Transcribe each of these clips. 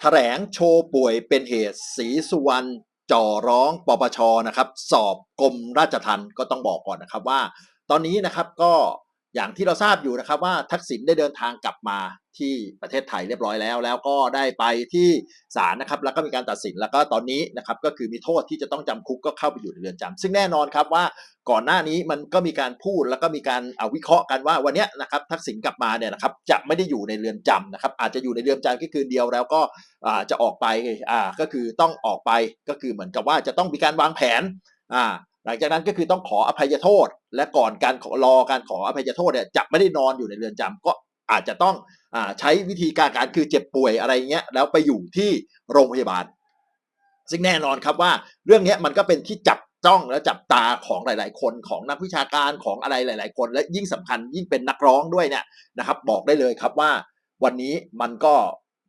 แถลงโชว์ป่วยเป็นเหตุสีสุวรรณจ่อร้องปปชนะครับ สอบกรมราชทัณฑ์ก็ต้องบอกก่อนนะครับว่า ตอนนี้นะครับก็อย่างที่เราทราบอยู่นะครับว่าทักษิณได้เดินทางกลับมา ที่ประเทศไทยเรียบร้อยแล้ว แล้วก็ได้ไปที่ศาลนะครับ แล้วก็มีการตัดสินแล้วก็ตอนนี้นะครับก็คือมีโทษที่จะต้องจำคุกก็เข้าไปอยู่ในเรือนจำซึ่งแน่นอนครับว่าก่อนหน้านี้มันก็มีการพูดแล้วก็มีการเอาวิเคราะห์กันว่าวันนี้นะครับทักษิณกลับมาเนี่ยนะครับจะไม่ได้อยู่ในเรือนจำนะครับ อาจจะอยู่ในเรือนจำแค่คืนเดียวแล้วก็จะออกไปก็คือต้องออกไปก็คือเหมือนกับว่าจะต้องมีการวางแผนหลังจากนั้นก็คือต้องขออภัยโทษ และก่อนการขอรอการขออภัยโทษเนี่ยจะไม่ได้นอนอยู่ในเรือนจำก็อาจจะต้อง ใช้วิธีการการคือเจ็บป่วยอะไรเงี้ยแล้วไปอยู่ที่โรงพยาบาล ซึ่งแน่นอนครับว่าเรื่องนี้มันก็เป็นที่จับจ้องและจับตาของหลาย ๆ คนของนักวิชาการของอะไรหลาย ๆ คน และยิ่งสำคัญยิ่งเป็นนักร้องด้วยเนี่ยนะครับ บอกได้เลยครับว่าวันนี้มันก็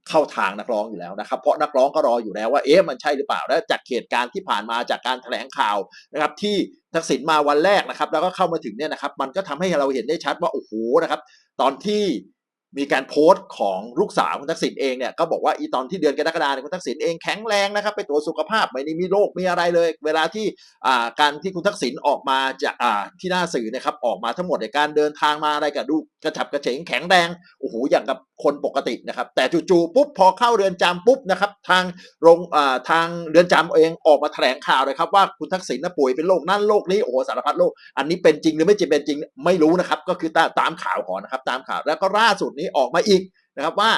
เข้าทางนักร้องอยู่แล้วนะครับ เพราะนักร้องก็รออยู่แล้วว่าเอ๊ะมันใช่หรือเปล่า และจากเหตุการณ์ที่ผ่านมาจากการแถลงข่าวนะครับ ที่ทักษิณมาวันแรกนะครับ แล้วก็เข้ามาถึงเนี่ยนะครับ มันก็ทำให้เราเห็นได้ชัดว่าโอ้โหนะครับ ตอนที่ มีการโพสต์ของลูกสาวคุณทักษิณเองเนี่ยก็บอกว่าอีตอนที่เดือนกรกฎาคมคุณทักษิณเองแข็งแรงนะครับไปตรวจสุขภาพไม่ได้มีโรคมีอะไรเลย เวลาที่อ่าการที่คุณทักษิณออกมาจากอ่าที่หน้าสื่อนะครับออกมาทั้งหมดในการเดินทางมาอะไรกับดูกระฉับกระเฉงแข็งแรงโอ้โหอย่างกับคนปกตินะครับ แต่จู่ๆปุ๊บพอเข้าเรือนจำปุ๊บนะครับทางโรงอ่าทางเรือนจำเองออกมาแถลงข่าวเลยครับว่าคุณทักษิณน่ะป่วยเป็นโรคนั่นโรคนี้โอ้โหสารพัดโรคอันนี้เป็นจริงหรือไม่จริงเป็นจริงไม่รู้นะครับก็คือตาตามข่าวก่อนนะครับตามข่าวแล้วก็ล่าสุดนี้ออกมาอีกนะครับว่า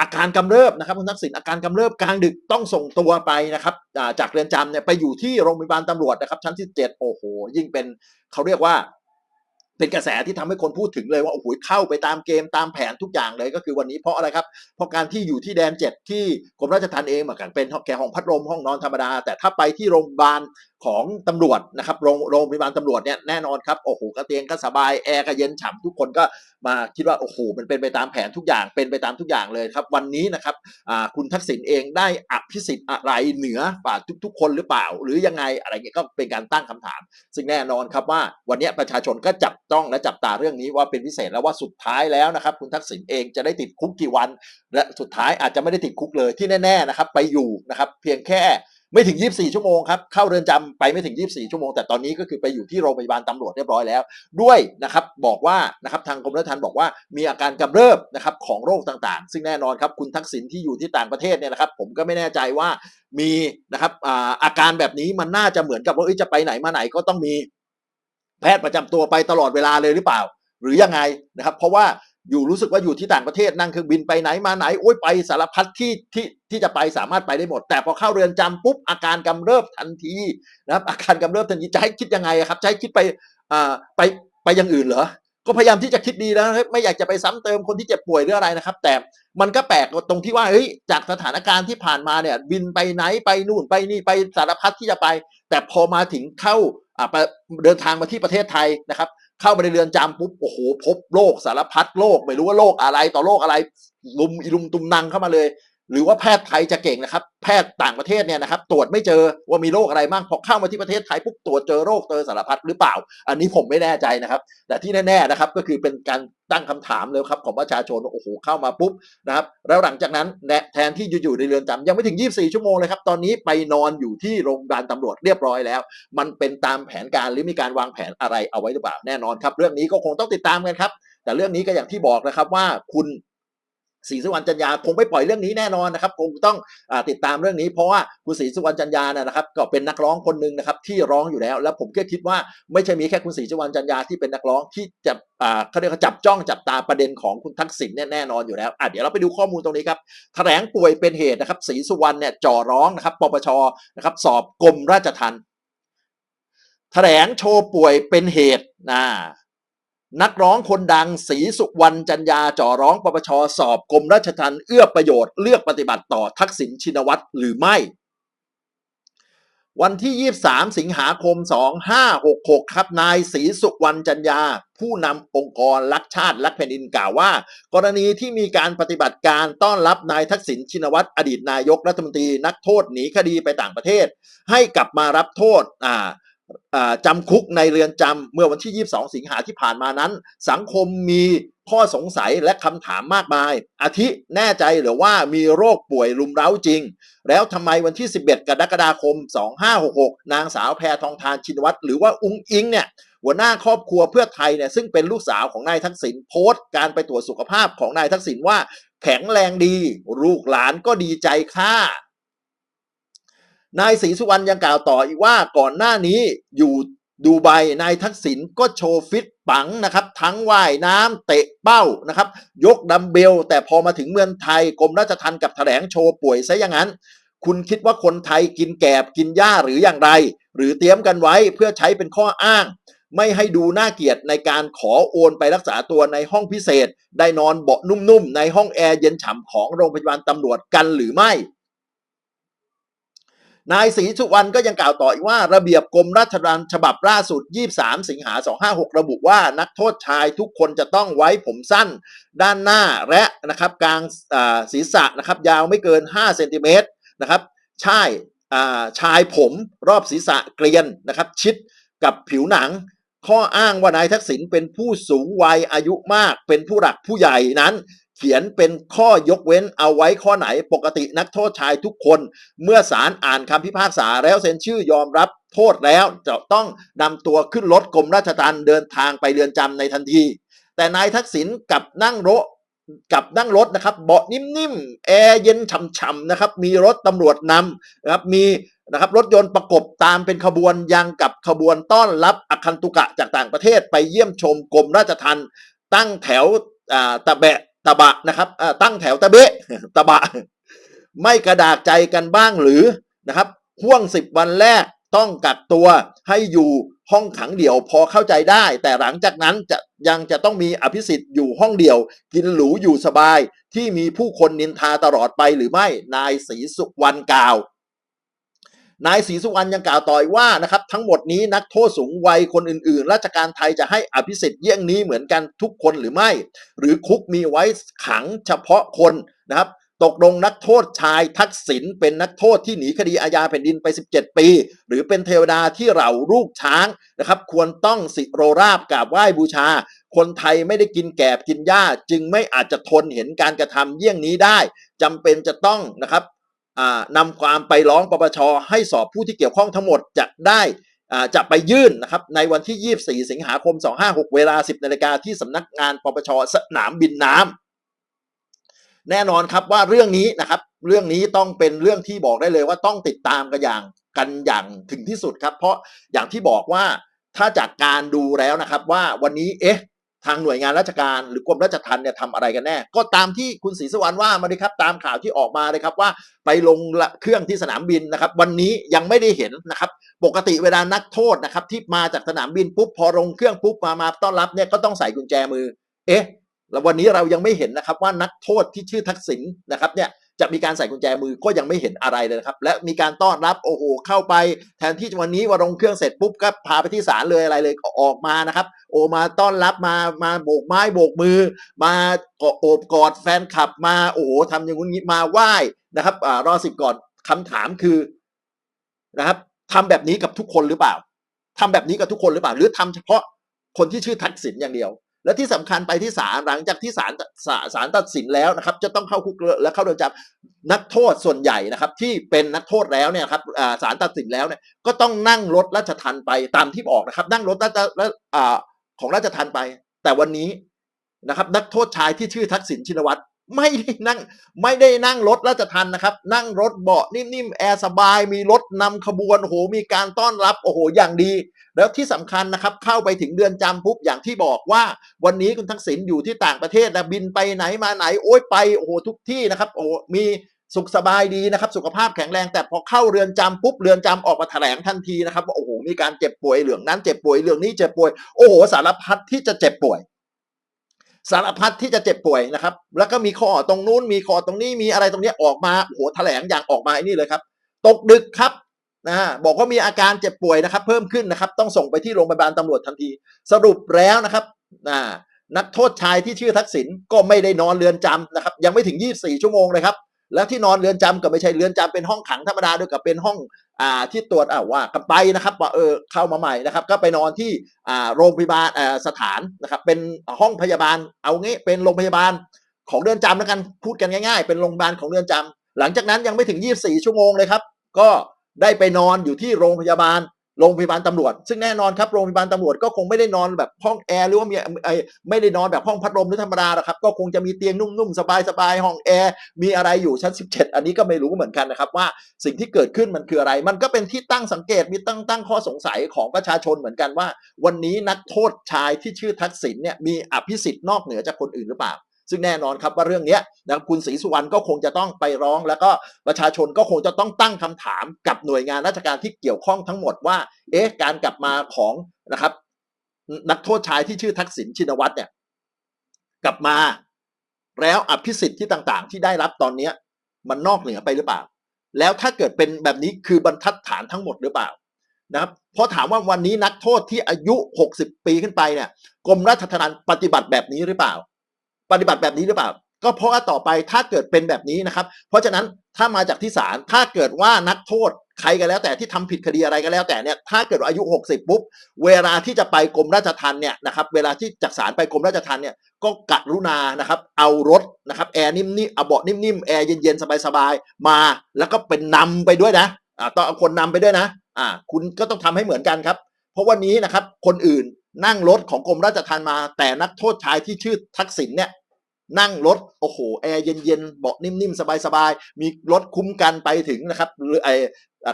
อาการกำเริบนะครับคุณทักษิณอาการกำเริบกลางดึกต้องส่งตัวไปนะครับจากเรือนจำเนี่ยไปอยู่ที่โรงพยาบาลตำรวจนะครับชั้นที่เจ็ดโอ้โหยิ่งเป็นเขาเรียกว่า เป็นกระแสที่ทำให้คนพูดถึงเลยว่าโอ้โหเข้าไปตามเกมตามแผนทุกอย่างเลยก็คือวันนี้เพราะอะไรครับเพราะการที่อยู่ที่แดนเจ็ดที่กรมราชทัณฑ์เองเหมือนกันเป็นแค่ห้องพัดลมห้องนอนธรรมดา แต่ถ้าไปที่โรงพยาบาล ของตำรวจนะครับโรงโรงพยาบาลตำรวจเนี่ยแน่นอนครับโอ้โหกระเตียงก็สบายแอร์ก็เย็นฉ่ำทุกคนก็มาคิดว่าโอ้โหมันเป็นไปตามแผนทุกอย่างเป็นไปตามทุกอย่างเลยครับ วันนี้นะครับคุณทักษิณเองได้อภิสิทธิ์อะไรเหนือป่าทุก ๆ คนหรือเปล่า หรือยังไงอะไรเงี้ยก็เป็นการตั้งคำถาม ซึ่งแน่นอนครับว่าวันนี้ประชาชนก็จับจ้องและจับตาเรื่องนี้ว่าเป็นพิเศษแล้วว่าสุดท้ายแล้วนะครับ คุณทักษิณเองจะได้ติดคุกกี่วัน และสุดท้ายอาจจะไม่ได้ติดคุกเลยที่แน่ๆนะครับไปอยู่นะครับเพียงแค่ ไม่ถึง 24 ชั่วโมงครับเข้าเรือนจำไปไม่ถึง 24 ชั่วโมง แต่ตอนนี้ก็คือไปอยู่ที่โรงพยาบาลตำรวจเรียบร้อยแล้ว ด้วยนะครับบอกว่านะครับทางกรมราชทัณฑ์บอกว่ามีอาการกำเริบนะครับของโรคต่างๆ ซึ่งแน่นอนครับคุณทักษิณที่อยู่ที่ต่างประเทศเนี่ยนะครับผมก็ไม่แน่ใจว่ามีนะครับอาการแบบนี้มันน่าจะเหมือนกับว่าจะไปไหนมาไหนก็ต้องมีแพทย์ประจำตัวไปตลอดเวลาเลยหรือเปล่า หรือยังไงนะครับ เพราะว่า อยู่รู้สึกว่าอยู่ที่ต่างประเทศนั่งเครื่องบินไปไหนมาไหนโอ้ยไปสารพัดที่ที่ที่จะไปสามารถไปได้หมด แต่พอเข้าเรือนจำปุ๊บอาการกำเริบทันทีนะครับอาการกำเริบทันทีจะให้คิดยังไงครับจะให้คิดไปอ่าไปไปอย่างอื่นเหรอก็พยายามที่จะคิดดีแล้วไม่อยากจะไปซ้ำเติมคนที่เจ็บป่วยหรืออะไรนะครับ แต่มันก็แปลกตรงที่ว่าเฮ้ยจากสถานการณ์ที่ผ่านมาเนี่ย บินไปไหนไปนู่นไปนี่ไปสารพัดที่จะไป แต่พอมาถึงเข้าอ่าไปเดินทางมาที่ประเทศไทยนะครับ เข้าไปในเรือนจำปุ๊บโอ้โหพบโรคสารพัดโรคไม่รู้ว่าโรคอะไรต่อโรคอะไรลุมอิลุมตุมนังเข้ามาเลย หรือว่าแพทย์ไทยจะเก่งนะครับ แพทย์ต่างประเทศเนี่ยนะครับ ตรวจไม่เจอว่ามีโรคอะไรบ้างพอเข้ามาที่ประเทศไทยปุ๊บตรวจเจอโรคเจอสารพัดหรือเปล่า อันนี้ผมไม่แน่ใจนะครับ แต่ที่แน่ๆนะครับก็คือเป็นการตั้งคำถามเลยครับของประชาชนโอ้โหเข้ามาปุ๊บนะครับแล้วหลังจากนั้นแทนที่อยู่ในเรือนจำยังไม่ถึง 24 ชั่วโมงเลยครับตอนนี้ไปนอนอยู่ที่โรงพยาบาลตำรวจเรียบร้อยแล้ว มันเป็นตามแผนการหรือมีการวางแผนอะไรเอาไว้หรือเปล่าแน่นอนครับ เรื่องนี้ก็คงต้องติดตามกันครับ แต่เรื่องนี้ก็อย่างที่บอกนะครับว่าคุณ ศรีสุวรรณจันยาคงไม่ปล่อยเรื่องนี้แน่นอนนะครับคงต้องอติดตามเรื่องนี้เพราะว่าคุณศรีสุวรรณจันยานะนะครับ ก็เป็นนักร้องคนหนึ่งนะครับที่ร้องอยู่แล้ว แล้วผมก็คิดว่าไม่ใช่มีแค่คุณศรีสุวรรณจันยาที่เป็นนักร้องที่จะเขาเรียกว่าจับจ้องจับตาประเด็นของคุณทักษิณแน่นอนอยู่แล้วเดี๋ยวเราไปดูข้อมูลตรงนี้ครับแถลงป่วยเป็นเหตุนะครับศรีสุวรรณเนี่ยจ่อร้องนะครับปปชนะครับสอบกรมราชทัณฑ์แถลงโชว์ป่วยเป็นเหตุนะ นักร้องคนดังศรีสุวรรณจันยาจ่อร้องปปชสอบกรมราชทัณฑ์เอื้อประโยชน์เลือกปฏิบัติต่อทักษิณชินวัตรหรือไม่ วันที่ 23 สิงหาคม 2566 ครับนายศรีสุวรรณจันยา ผู้นำองค์กรรักชาติรักแผ่นดินกล่าวว่า กรณีที่มีการปฏิบัติการต้อนรับนายทักษิณชินวัตรอดีตนายกรัฐมนตรีนักโทษหนีคดีไปต่างประเทศ ให้กลับมารับโทษอ่าอ่า จำคุกในเรือนจำเมื่อวันที่ 22 สิงหาที่ผ่านมานั้น สังคมมีข้อสงสัยและคำถามมากมาย อาทิแน่ใจหรือว่ามีโรคป่วยรุมเร้าจริง แล้วทำไมวันที่ 11 กรกฎาคม 2566 นางสาวแพทองทานชินวัตรหรือว่าอุ้งอิงเนี่ยหัวหน้าครอบครัวเพื่อไทยเนี่ยซึ่งเป็นลูกสาวของนายทักษิณโพสต์การไปตรวจสุขภาพของนายทักษิณว่า แข็งแรงดี ลูกหลานก็ดีใจค่ะ นายศรีสุวรรณยังกล่าวต่ออีกว่าก่อนหน้านี้อยู่ดูไบนายทักษิณก็โชว์ฟิตปังนะครับ ทั้งว่ายน้ำเตะเป้านะครับ ยกดัมเบล แต่พอมาถึงเมืองไทยกรมราชทัณฑ์กับแถลงโชว์ป่วยซะอย่างนั้น คุณคิดว่าคนไทยกินแกบกินหญ้าหรืออย่างไร หรือเตรียมกันไว้เพื่อใช้เป็นข้ออ้าง ไม่ให้ดูน่าเกลียดในการขอโอนไปรักษาตัวในห้องพิเศษ ได้นอนเบาะนุ่มๆในห้องแอร์เย็นฉ่ำของโรงพยาบาลตำรวจกันหรือไม่ นายศรีสุวรรณก็ยังกล่าวต่ออีกว่าระเบียบกรมราชทัณฑ์ฉบับล่าสุด 23 สิงหา 256 ระบุว่านักโทษชายทุกคนจะต้องไว้ผมสั้น ด้านหน้าและนะครับกลางศีรษะนะครับยาวไม่เกิน 5 เซนติเมตรนะครับใช่ชายผมรอบศีรษะเกรียนนะครับชิดกับผิวหนัง ข้ออ้างว่านายทักษิณเป็นผู้สูงวัยอายุมาก เป็นผู้หลักผู้ใหญ่นั้น เขียนเป็นข้อยกเว้นเอาไว้ข้อไหนปกตินักโทษชายทุกคน เมื่อศาลอ่านคำพิพากษาแล้วเซ็นชื่อยอมรับโทษแล้วจะต้องนำตัวขึ้นรถกรมราชทัณฑ์เดินทางไปเรือนจำในทันที แต่นายทักษิณกับนั่งรถกับนั่งรถนะครับ เบาะนิ่มๆ แอร์เย็นฉ่ำๆนะครับ มีรถตำรวจนำนะครับ มีนะครับรถยนต์ประกบตามเป็นขบวนยังกับขบวนต้อนรับอคันตุกะจากต่างประเทศไปเยี่ยมชมกรมราชทัณฑ์ตั้งแถวตะแบะ ตะบะนะครับตั้งแถวตะเบะตะบะ ไม่กระดากใจกันบ้างหรือนะครับห่วงสิบวันแรกต้องกักตัวให้อยู่ห้องขังเดี่ยวพอเข้าใจได้ แต่หลังจากนั้นจะยังจะต้องมีอภิสิทธิ์อยู่ห้องเดี่ยว กินหรูอยู่สบายที่มีผู้คนนินทาตลอดไปหรือไม่นายศรีสุวรรณกล่าว นายศรีสุวรรณยังกล่าวต่ออีกว่านะครับทั้งหมดนี้นักโทษสูงวัยคนอื่นๆ ราชการไทยจะให้อภิสิทธิ์เยี่ยงนี้เหมือนกันทุกคนหรือไม่ หรือคุกมีไว้ขังเฉพาะคนนะครับตกลงนักโทษชายทักษิณเป็นนักโทษที่หนีคดีอาญาแผ่นดินไป 17 ปี หรือเป็นเทวดาที่เหล่าลูกช้างนะครับ ควรต้องสิโรราบกราบไหว้บูชา คนไทยไม่ได้กินแกบกินหญ้า จึงไม่อาจจะทนเห็นการกระทำเยี่ยงนี้ได้จำเป็นจะต้องนะครับ นำความไปร้องปปชให้สอบผู้ที่เกี่ยวข้องทั้งหมดจะได้จะไปยื่นนะครับในวันที่ 24 สิงหาคม 256 เวลา 10นาฬิกาที่สำนักงานปปชสนามบินน้ำแน่นอนครับว่าเรื่องนี้นะครับเรื่องนี้ต้องเป็นเรื่องที่บอกได้เลยว่าต้องติดตามกันอย่างกันอย่างถึงที่สุดครับ เพราะอย่างที่บอกว่าถ้าจากการดูแล้วนะครับว่าวันนี้เอ๊ะ ทางหน่วยงานราชการหรือกรมราชทัณฑ์เนี่ยทำอะไรกันแน่ ก็ตามที่คุณศรีสวรรณว่ามาเลยครับ ตามข่าวที่ออกมาเลยครับว่าไปลงเครื่องที่สนามบินนะครับ วันนี้ยังไม่ได้เห็นนะครับ ปกติเวลานักโทษนะครับ ที่มาจากสนามบินปุ๊บพอลงเครื่องปุ๊บมามาต้อนรับเนี่ยก็ต้องใส่กุญแจมือ เอ๊ะแล้ววันนี้เรายังไม่เห็นนะครับว่านักโทษที่ชื่อทักษิณนะครับเนี่ย จะมีการใส่กุญแจมือก็ยังไม่เห็นอะไรเลยนะครับ และมีการต้อนรับโอ้โหเข้าไป แทนที่วันนี้ว่าลงเครื่องเสร็จปุ๊บก็พาไปที่ศาลเลยอะไรเลยออกมานะครับ โอมาต้อนรับมามาโบกไม้โบกมือ มาโอบกอดแฟนคลับมาโอ้โหทำอย่างงี้มาไหว้นะครับอ่ารอสิบก่อนคำถามคือนะครับทำแบบนี้กับทุกคนหรือเปล่าทำแบบนี้กับทุกคนหรือเปล่า หรือทำเฉพาะคนที่ชื่อทักษิณอย่างเดียว และที่สำคัญไปที่ศาลหลังจากที่ศาลศาลตัดสินแล้วนะครับ จะต้องเข้าคุกและเข้าเรือนจำนักโทษส่วนใหญ่นะครับ ที่เป็นนักโทษแล้วเนี่ยครับศาลตัดสินแล้วเนี่ยก็ต้องนั่งรถราชทันไปตามที่บอกนะครับ นั่งรถราชของราชทันไป แต่วันนี้นะครับ นักโทษชายที่ชื่อทักษิณชินวัตรไม่ได้นั่งไม่ได้นั่งรถราชทันนะครับ นั่งรถเบาะนิ่มๆแอร์สบาย มีรถนำขบวนโอ้โหมีการต้อนรับโอ้โหอย่างดี แล้วที่สำคัญนะครับเข้าไปถึงเดือนจำปุ๊บอย่างที่บอกว่า วันนี้คุณทักษิณอยู่ที่ต่างประเทศนะบินไปไหนมาไหนโอ้ยไปโอ้โหทุกที่นะครับโอ้มีสุขสบายดีนะครับสุขภาพแข็งแรงแต่พอเข้าเรือนจำปุ๊บเรือนจำออกมาแถลงทันทีนะครับว่าโอ้โหมีการเจ็บป่วยเรื่องนั้นเจ็บป่วยเรื่องนี้เจ็บป่วยโอ้โหสารพัดที่จะเจ็บป่วย สารพัดที่จะเจ็บป่วยนะครับ แล้วก็มีข้อตรงนู้นมีข้อตรงนี้มีอะไรตรงนี้ออกมาโอ้โหแถลงอย่างออกมาไอ้นี่เลยครับ ตกดึกครับ นะบอกว่ามีอาการเจ็บป่วยนะครับ เพิ่มขึ้นนะครับ ต้องส่งไปที่โรงพยาบาลตำรวจทันที สรุปแล้วนะครับนะนักโทษชายที่ชื่อทักษิณก็ไม่ได้นอนเรือนจำนะครับ ยังไม่ถึง 24 ชั่วโมงเลยครับ แล้วที่นอนเรือนจำก็ไม่ใช่เรือนจำเป็นห้องขังธรรมดาด้วยกับเป็นห้องอ่าที่ตรวจอ่าว่ากันไปนะครับว่าเออเข้ามาใหม่นะครับ ก็ไปนอนที่อ่าโรงพยาบาลอ่าสถานนะครับเป็นห้องพยาบาลเอางี้เป็นโรงพยาบาลของเรือนจำแล้วกันพูดกันง่าย ๆ เป็นโรงพยาบาลของเรือนจำหลังจากนั้นยังไม่ถึง 24 ชั่วโมงเลยครับ ก็ ได้ไปนอนอยู่ที่โรงพยาบาลโรงพยาบาลตำรวจ ซึ่งแน่นอนครับโรงพยาบาลตำรวจก็คงไม่ได้นอนแบบห้องแอร์หรือว่ามีไอ้ไม่ได้นอนแบบห้องพัดลมหรือธรรมดาหรอกครับ ก็คงจะมีเตียงนุ่มๆสบายๆห้องแอร์มีอะไรอยู่ชั้น 17 อันนี้ก็ไม่รู้เหมือนกันนะครับว่าสิ่งที่เกิดขึ้นมันคืออะไร มันก็เป็นที่ตั้งสังเกตมีตั้งตั้งข้อสงสัยของประชาชนเหมือนกันว่า วันนี้นักโทษชายที่ชื่อทักษิณเนี่ยมีอภิสิทธิ์นอกเหนือจากคนอื่นหรือเปล่า ซึ่งแน่นอนครับว่าเรื่องนี้นะครับคุณศรีสุวรรณก็คงจะต้องไปร้อง แล้วก็ประชาชนก็คงจะต้องตั้งคำถามกับหน่วยงานราชการที่เกี่ยวข้องทั้งหมดว่า เอ๊ะการกลับมาของนะครับ นักโทษชายที่ชื่อทักษิณชินวัตรเนี่ย กลับมาแล้วอภิสิทธิ์ที่ต่างๆ ที่ได้รับตอนเนี้มันนอกเหนือไปหรือเปล่า แล้วถ้าเกิดเป็นแบบนี้คือบรรทัดฐานทั้งหมดหรือเปล่านะครับเพราะถามว่าวันนี้นักโทษที่อายุ 60 ปีขึ้นไปเนี่ยกรมราชทัณฑ์ปฏิบัติแบบนี้หรือเปล่า ปฏิบัติแบบนี้หรือเปล่า ก็เพราะว่าต่อไปถ้าเกิดเป็นแบบนี้นะครับ เพราะฉะนั้นถ้ามาจากที่ศาลถ้าเกิดว่านักโทษใครก็แล้วแต่ที่ทำผิดคดีอะไรก็แล้วแต่เนี่ยถ้าเกิดอายุ 60 ปุ๊บ เวลาที่จะไปกรมราชทัณฑ์เนี่ยนะครับเวลาที่จากศาลไปกรมราชทัณฑ์เนี่ยก็กรุณานะครับเอารถนะครับแอร์นิ่มๆเอาเบาะนิ่มๆแอร์เย็นๆสบายๆมา แล้วก็เป็นนำไปด้วยนะอ่าต้องเอาคนนำไปด้วยนะอ่าคุณก็ต้องทำให้เหมือนกันครับ เพราะวันนี้นะครับคนอื่นนั่งรถของกรมราชทัณฑ์มา แต่นักโทษชายที่ชื่อทักษิณเนี่ย นั่งรถโอ้โหแอร์เย็นๆเบาะนิ่มๆ สบายๆ มีรถคุ้มกันไปถึงนะครับหรือไอ้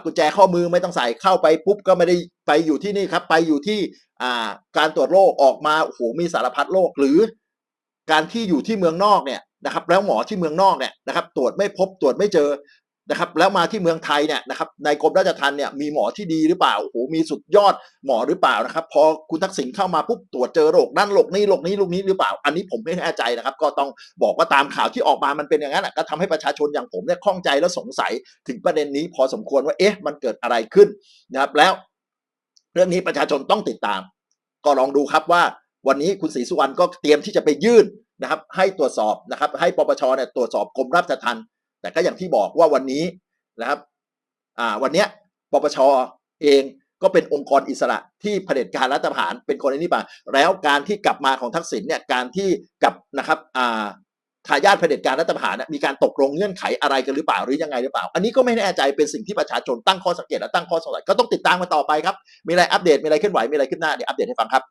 กุญแจข้อมือไม่ต้องใส่เข้าไปปุ๊บก็ไม่ได้ไปอยู่ที่นี่ครับ ไปอยู่ที่อ่าการตรวจโรคออกมาโอ้โหมีสารพัดโรคหรือ การที่อยู่ที่เมืองนอกเนี่ยนะครับ แล้วหมอที่เมืองนอกเนี่ยนะครับ ตรวจไม่พบตรวจไม่เจอ นะครับแล้วมาที่เมืองไทยเนี่ยนะครับในกรมราชทัณฑ์เนี่ยมีหมอที่ดีหรือเปล่าโอ้โหมีสุดยอดหมอหรือเปล่านะครับ พอคุณทักษิณเข้ามาปุ๊บตรวจเจอโรคนั่นโรคนี้โรคนี้โรคนี้หรือเปล่า อันนี้ผมไม่แน่ใจนะครับ ก็ต้องบอกว่าตามข่าวที่ออกมามันเป็นอย่างนั้นก็ทำให้ประชาชนอย่างผมเนี่ยข้องใจและสงสัยถึงประเด็นนี้ พอสมควรว่าเอ๊ะมันเกิดอะไรขึ้นนะครับ แล้ว เรื่องนี้ประชาชนต้องติดตาม ก็ลองดูครับว่า วันนี้คุณศรีสุวรรณก็เตรียมที่จะไปยื่นนะครับ ให้ตรวจสอบนะครับ ให้ปปชเนี่ยตรวจสอบกรมราชทัณฑ์ แต่ก็อย่างที่บอกว่าวันนี้นะครับอ่าวันเนี้ยปปชเองก็เป็นองค์กรอิสระที่เผด็จการรัฐประหารเป็นคนนี้ป่ะแล้วการที่กลับมาของทักษิณเนี่ยการที่กลับนะครับอ่าทายาทเผด็จการรัฐประหารมีการตกลงเงื่อนไขอะไรกันหรือเปล่าหรือยังไงหรือเปล่า อันนี้ก็ไม่แน่ใจเป็นสิ่งที่ประชาชนตั้งข้อสังเกตและตั้งข้อสงสัยก็ต้องติดตามกันต่อไปครับ มีอะไรอัปเดตมีอะไรเคลื่อนไหวมีอะไรขึ้นหน้าเดี๋ยวอัปเดตให้ฟังครับ